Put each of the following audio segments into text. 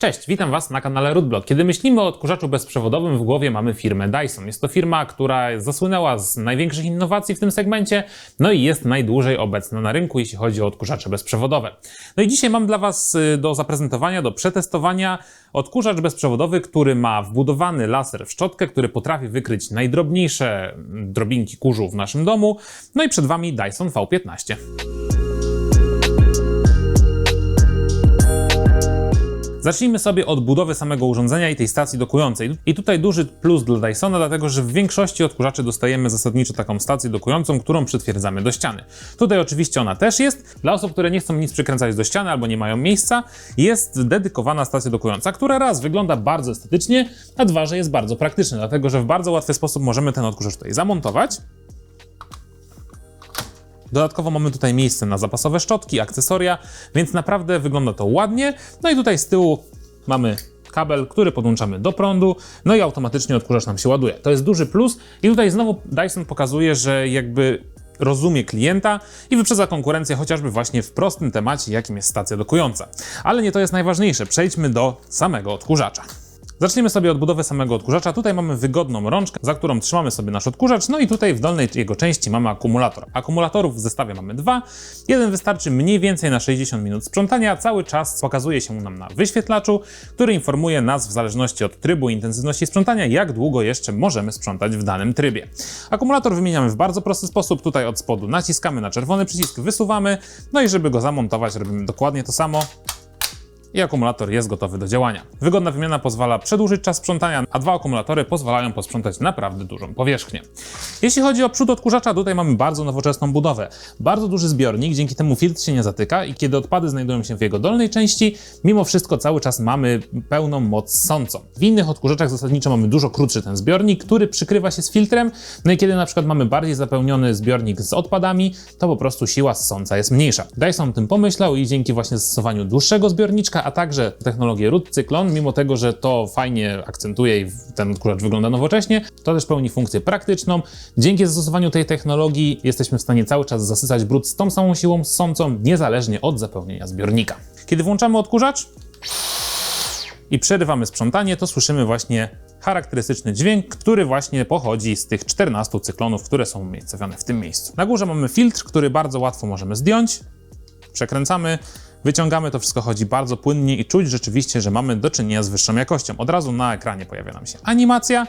Cześć, witam Was na kanale Rootblock. Kiedy myślimy o odkurzaczu bezprzewodowym, w głowie mamy firmę Dyson. Jest to firma, która zasłynęła z największych innowacji w tym segmencie, no i jest najdłużej obecna na rynku, jeśli chodzi o odkurzacze bezprzewodowe. No i dzisiaj mam dla Was y, do zaprezentowania, do przetestowania odkurzacz bezprzewodowy, który ma wbudowany laser w szczotkę, który potrafi wykryć najdrobniejsze drobinki kurzu w naszym domu. No i przed Wami Dyson V15. Zacznijmy sobie od budowy samego urządzenia i tej stacji dokującej. I tutaj duży plus dla Dysona, dlatego że w większości odkurzaczy dostajemy zasadniczo taką stację dokującą, którą przytwierdzamy do ściany. Tutaj oczywiście ona też jest. Dla osób, które nie chcą nic przykręcać do ściany albo nie mają miejsca, jest dedykowana stacja dokująca, która raz wygląda bardzo estetycznie, a dwa, że jest bardzo praktyczna, dlatego że w bardzo łatwy sposób możemy ten odkurzacz tutaj zamontować. Dodatkowo mamy tutaj miejsce na zapasowe szczotki, akcesoria, więc naprawdę wygląda to ładnie. No i tutaj z tyłu mamy kabel, który podłączamy do prądu, no i automatycznie odkurzacz nam się ładuje. To jest duży plus i tutaj znowu Dyson pokazuje, że jakby rozumie klienta i wyprzedza konkurencję chociażby właśnie w prostym temacie, jakim jest stacja dokująca. Ale nie to jest najważniejsze, przejdźmy do samego odkurzacza. Zaczniemy sobie od budowy samego odkurzacza. Tutaj mamy wygodną rączkę, za którą trzymamy sobie nasz odkurzacz, no i tutaj w dolnej jego części mamy akumulator. Akumulatorów w zestawie mamy dwa. Jeden wystarczy mniej więcej na 60 minut sprzątania, cały czas pokazuje się nam na wyświetlaczu, który informuje nas w zależności od trybu i intensywności sprzątania, jak długo jeszcze możemy sprzątać w danym trybie. Akumulator wymieniamy w bardzo prosty sposób. Tutaj od spodu naciskamy na czerwony przycisk, wysuwamy, no i żeby go zamontować robimy dokładnie to samo i akumulator jest gotowy do działania. Wygodna wymiana pozwala przedłużyć czas sprzątania, a dwa akumulatory pozwalają posprzątać naprawdę dużą powierzchnię. Jeśli chodzi o przód odkurzacza, tutaj mamy bardzo nowoczesną budowę. Bardzo duży zbiornik, dzięki temu filtr się nie zatyka i kiedy odpady znajdują się w jego dolnej części, mimo wszystko cały czas mamy pełną moc sącą. W innych odkurzaczach zasadniczo mamy dużo krótszy ten zbiornik, który przykrywa się z filtrem, no i kiedy na przykład mamy bardziej zapełniony zbiornik z odpadami, to po prostu siła ssąca jest mniejsza. Dyson tym pomyślał i dzięki właśnie zastosowaniu dłuższego zbiorniczka, a także technologię Root Cyclone, mimo tego, że to fajnie akcentuje i ten odkurzacz wygląda nowocześnie, to też pełni funkcję praktyczną. Dzięki zastosowaniu tej technologii jesteśmy w stanie cały czas zasycać brud z tą samą siłą ssącą, niezależnie od zapełnienia zbiornika. Kiedy włączamy odkurzacz i przerywamy sprzątanie, to słyszymy właśnie charakterystyczny dźwięk, który właśnie pochodzi z tych 14 cyklonów, które są umiejscowione w tym miejscu. Na górze mamy filtr, który bardzo łatwo możemy zdjąć. Przekręcamy, wyciągamy, to wszystko chodzi bardzo płynnie i czuć rzeczywiście, że mamy do czynienia z wyższą jakością. Od razu na ekranie pojawia nam się animacja,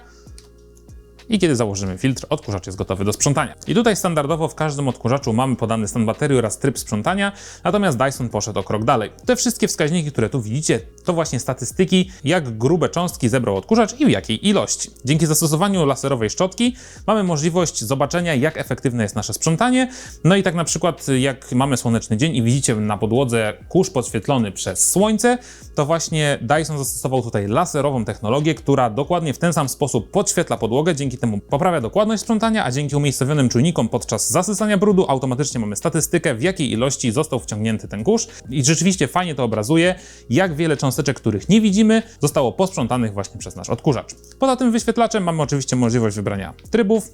i kiedy założymy filtr, odkurzacz jest gotowy do sprzątania. I tutaj standardowo w każdym odkurzaczu mamy podany stan baterii oraz tryb sprzątania, natomiast Dyson poszedł o krok dalej. Te wszystkie wskaźniki, które tu widzicie, to właśnie statystyki, jak grube cząstki zebrał odkurzacz i w jakiej ilości. Dzięki zastosowaniu laserowej szczotki mamy możliwość zobaczenia, jak efektywne jest nasze sprzątanie. No i tak na przykład, jak mamy słoneczny dzień i widzicie na podłodze kurz podświetlony przez słońce, to właśnie Dyson zastosował tutaj laserową technologię, która dokładnie w ten sam sposób podświetla podłogę, dzięki temu poprawia dokładność sprzątania, a dzięki umiejscowionym czujnikom podczas zasysania brudu automatycznie mamy statystykę, w jakiej ilości został wciągnięty ten kurz. I rzeczywiście fajnie to obrazuje, jak wiele cząsteczek, których nie widzimy, zostało posprzątanych właśnie przez nasz odkurzacz. Poza tym wyświetlaczem mamy oczywiście możliwość wybrania trybów,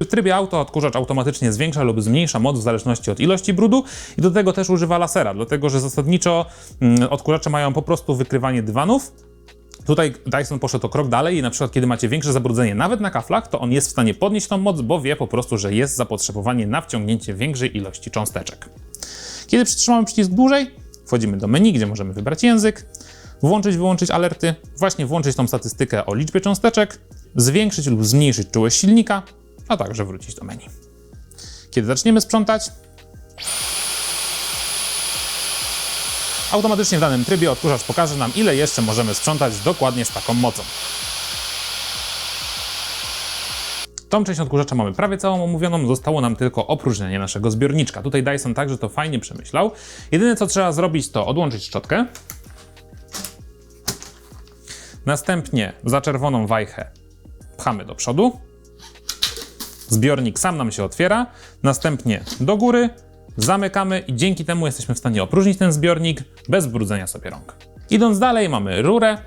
w trybie auto odkurzacz automatycznie zwiększa lub zmniejsza moc w zależności od ilości brudu i do tego też używa lasera, dlatego że zasadniczo mm, odkurzacze mają po prostu wykrywanie dywanów, Tutaj Dyson poszedł o krok dalej i na przykład kiedy macie większe zabrudzenie nawet na kaflach, to on jest w stanie podnieść tą moc, bo wie po prostu, że jest zapotrzebowanie na wciągnięcie większej ilości cząsteczek. Kiedy przytrzymamy przycisk dłużej, wchodzimy do menu, gdzie możemy wybrać język, włączyć, wyłączyć alerty, właśnie włączyć tą statystykę o liczbie cząsteczek, zwiększyć lub zmniejszyć czułość silnika, a także wrócić do menu. Kiedy zaczniemy sprzątać, automatycznie w danym trybie odkurzacz pokaże nam, ile jeszcze możemy sprzątać dokładnie z taką mocą. Tą część odkurzacza mamy prawie całą omówioną, zostało nam tylko opróżnienie naszego zbiorniczka. Tutaj Dyson także to fajnie przemyślał. Jedyne co trzeba zrobić to odłączyć szczotkę. Następnie za czerwoną wajchę pchamy do przodu. Zbiornik sam nam się otwiera. Następnie do góry, zamykamy i dzięki temu jesteśmy w stanie opróżnić ten zbiornik bez brudzenia sobie rąk. Idąc dalej mamy rurę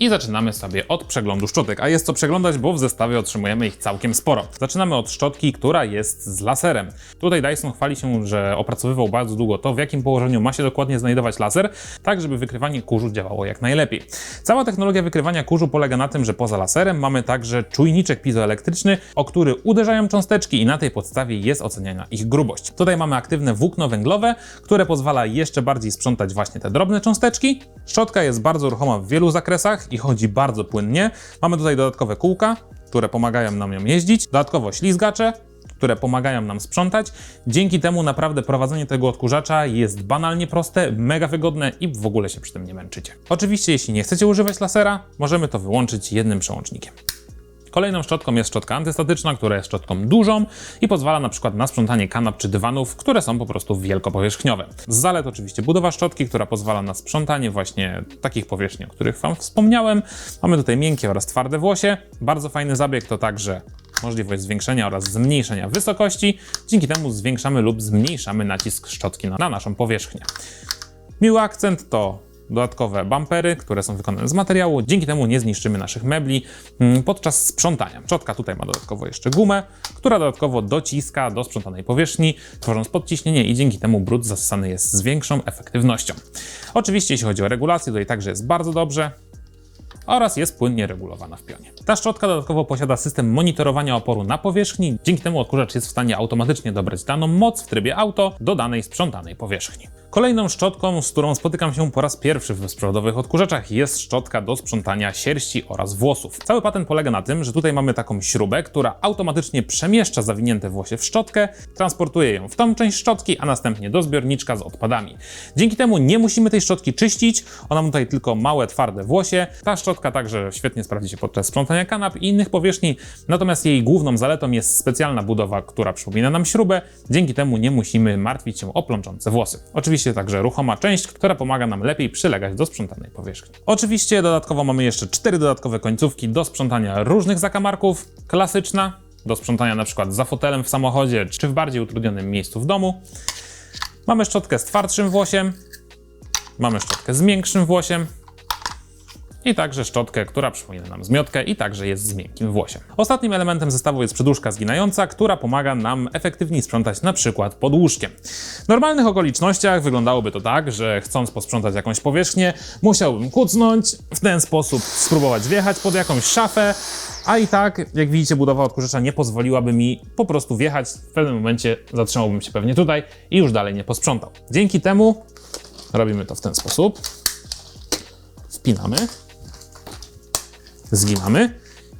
I zaczynamy sobie od przeglądu szczotek, a jest co przeglądać, bo w zestawie otrzymujemy ich całkiem sporo. Zaczynamy od szczotki, która jest z laserem. Tutaj Dyson chwali się, że opracowywał bardzo długo to, w jakim położeniu ma się dokładnie znajdować laser, tak żeby wykrywanie kurzu działało jak najlepiej. Cała technologia wykrywania kurzu polega na tym, że poza laserem mamy także czujniczek pizoelektryczny, o który uderzają cząsteczki i na tej podstawie jest oceniana ich grubość. Tutaj mamy aktywne włókno węglowe, które pozwala jeszcze bardziej sprzątać właśnie te drobne cząsteczki. Szczotka jest bardzo ruchoma w wielu zakresach i chodzi bardzo płynnie. Mamy tutaj dodatkowe kółka, które pomagają nam ją jeździć, dodatkowo ślizgacze, które pomagają nam sprzątać. Dzięki temu naprawdę prowadzenie tego odkurzacza jest banalnie proste, mega wygodne i w ogóle się przy tym nie męczycie. Oczywiście, jeśli nie chcecie używać lasera, możemy to wyłączyć jednym przełącznikiem. Kolejną szczotką jest szczotka antystatyczna, która jest szczotką dużą i pozwala na przykład na sprzątanie kanap czy dywanów, które są po prostu wielkopowierzchniowe. Z zalet oczywiście budowa szczotki, która pozwala na sprzątanie właśnie takich powierzchni, o których Wam wspomniałem. Mamy tutaj miękkie oraz twarde włosie. Bardzo fajny zabieg to także możliwość zwiększenia oraz zmniejszenia wysokości. Dzięki temu zwiększamy lub zmniejszamy nacisk szczotki na, na naszą powierzchnię. Miły akcent to dodatkowe bumpery, które są wykonane z materiału. Dzięki temu nie zniszczymy naszych mebli mm, podczas sprzątania. Szczotka tutaj ma dodatkowo jeszcze gumę, która dodatkowo dociska do sprzątanej powierzchni, tworząc podciśnienie i dzięki temu brud zasysany jest z większą efektywnością. Oczywiście jeśli chodzi o regulację, tutaj także jest bardzo dobrze oraz jest płynnie regulowana w pionie. Ta szczotka dodatkowo posiada system monitorowania oporu na powierzchni, dzięki temu odkurzacz jest w stanie automatycznie dobrać daną moc w trybie auto do danej sprzątanej powierzchni. Kolejną szczotką, z którą spotykam się po raz pierwszy w bezprzewodowych odkurzaczach, jest szczotka do sprzątania sierści oraz włosów. Cały patent polega na tym, że tutaj mamy taką śrubę, która automatycznie przemieszcza zawinięte włosie w szczotkę, transportuje ją w tą część szczotki, a następnie do zbiorniczka z odpadami. Dzięki temu nie musimy tej szczotki czyścić, ona ma tutaj tylko małe, twarde włosie. Ta szczotka także świetnie sprawdzi się podczas sprzątania kanap i innych powierzchni, natomiast jej główną zaletą jest specjalna budowa, która przypomina nam śrubę, dzięki temu nie musimy martwić się o plączące włosy. Oczywiście także ruchoma część, która pomaga nam lepiej przylegać do sprzątanej powierzchni. Oczywiście dodatkowo mamy jeszcze cztery dodatkowe końcówki do sprzątania różnych zakamarków. Klasyczna, do sprzątania na przykład za fotelem w samochodzie, czy w bardziej utrudnionym miejscu w domu. Mamy szczotkę z twardszym włosiem, mamy szczotkę z miększym włosiem, i także szczotkę, która przypomina nam zmiotkę i także jest z miękkim włosiem. Ostatnim elementem zestawu jest przedłużka zginająca, która pomaga nam efektywniej sprzątać na przykład pod łóżkiem. W normalnych okolicznościach wyglądałoby to tak, że chcąc posprzątać jakąś powierzchnię, musiałbym kucnąć, w ten sposób spróbować wjechać pod jakąś szafę, a i tak, jak widzicie, budowa odkurzacza nie pozwoliłaby mi po prostu wjechać. W pewnym momencie zatrzymałbym się pewnie tutaj i już dalej nie posprzątał. Dzięki temu robimy to w ten sposób. Wpinamy zginamy.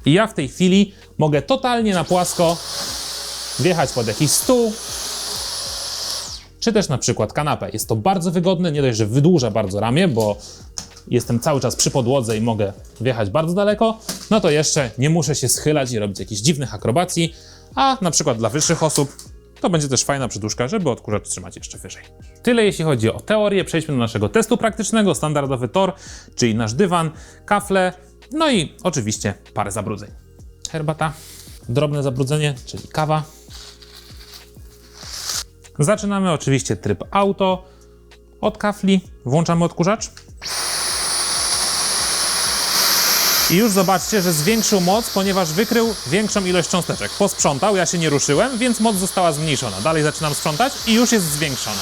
I ja w tej chwili mogę totalnie na płasko wjechać pod jakiś stół, czy też na przykład kanapę. Jest to bardzo wygodne, nie dość, że wydłuża bardzo ramię, bo jestem cały czas przy podłodze i mogę wjechać bardzo daleko, no to jeszcze nie muszę się schylać i robić jakichś dziwnych akrobacji, a na przykład dla wyższych osób to będzie też fajna przyduszka, żeby odkurzacz trzymać jeszcze wyżej. Tyle jeśli chodzi o teorię. Przejdźmy do naszego testu praktycznego. Standardowy tor, czyli nasz dywan, kafle, no i oczywiście parę zabrudzeń. Herbata, drobne zabrudzenie, czyli kawa. Zaczynamy oczywiście tryb auto. Od kafli włączamy odkurzacz. I już zobaczcie, że zwiększył moc, ponieważ wykrył większą ilość cząsteczek. Posprzątał, ja się nie ruszyłem, więc moc została zmniejszona. Dalej zaczynam sprzątać i już jest zwiększona.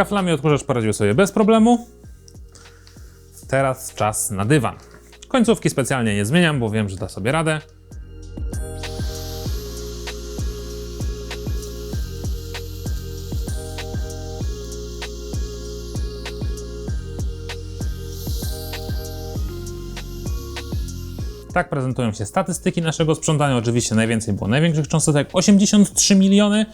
Kaflami odkurzacz poradził sobie bez problemu. Teraz czas na dywan. Końcówki specjalnie nie zmieniam, bo wiem, że da sobie radę. Tak prezentują się statystyki naszego sprzątania. Oczywiście najwięcej było największych cząsteczek 83 miliony.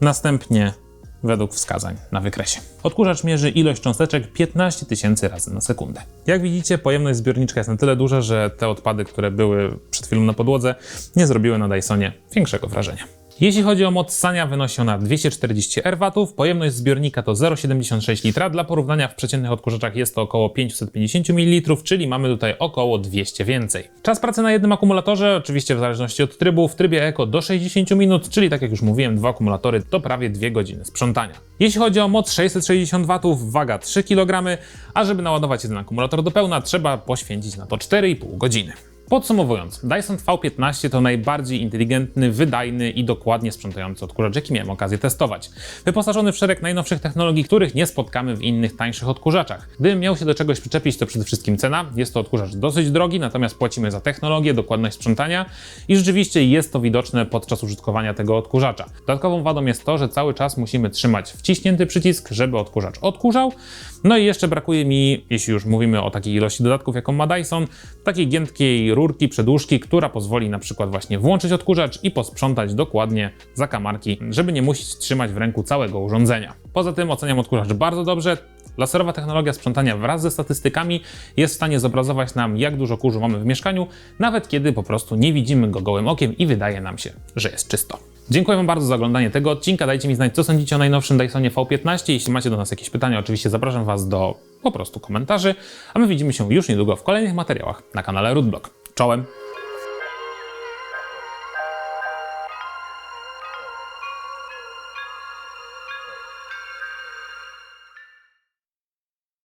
Następnie według wskazań na wykresie. Odkurzacz mierzy ilość cząsteczek 15 tysięcy razy na sekundę. Jak widzicie, pojemność zbiorniczka jest na tyle duża, że te odpady, które były przed chwilą na podłodze, nie zrobiły na Dysonie większego wrażenia. Jeśli chodzi o moc ssania, wynosi ona 240 R, pojemność zbiornika to 0,76 litra. Dla porównania w przeciętnych odkurzaczach jest to około 550 ml, czyli mamy tutaj około 200 więcej. Czas pracy na jednym akumulatorze, oczywiście w zależności od trybu, w trybie Eco do 60 minut, czyli tak jak już mówiłem, dwa akumulatory to prawie 2 godziny sprzątania. Jeśli chodzi o moc 660 W, waga 3 kg, a żeby naładować jeden akumulator do pełna, trzeba poświęcić na to 4,5 godziny. Podsumowując, Dyson V15 to najbardziej inteligentny, wydajny i dokładnie sprzątający odkurzacz, jaki miałem okazję testować. Wyposażony w szereg najnowszych technologii, których nie spotkamy w innych tańszych odkurzaczach. Gdybym miał się do czegoś przyczepić, to przede wszystkim cena. Jest to odkurzacz dosyć drogi, natomiast płacimy za technologię, dokładność sprzątania i rzeczywiście jest to widoczne podczas użytkowania tego odkurzacza. Dodatkową wadą jest to, że cały czas musimy trzymać wciśnięty przycisk, żeby odkurzacz odkurzał. No i jeszcze brakuje mi, jeśli już mówimy o takiej ilości dodatków, jaką ma Dyson, takiej giętkiej rurki, przedłużki, która pozwoli na przykład właśnie włączyć odkurzacz i posprzątać dokładnie zakamarki, żeby nie musieć trzymać w ręku całego urządzenia. Poza tym oceniam odkurzacz bardzo dobrze. Laserowa technologia sprzątania wraz ze statystykami jest w stanie zobrazować nam, jak dużo kurzu mamy w mieszkaniu, nawet kiedy po prostu nie widzimy go gołym okiem i wydaje nam się, że jest czysto. Dziękuję Wam bardzo za oglądanie tego odcinka. Dajcie mi znać, co sądzicie o najnowszym Dysonie V15. Jeśli macie do nas jakieś pytania, oczywiście zapraszam Was do po prostu komentarzy, a my widzimy się już niedługo w kolejnych materiałach na kanale Rootblock. Czołem!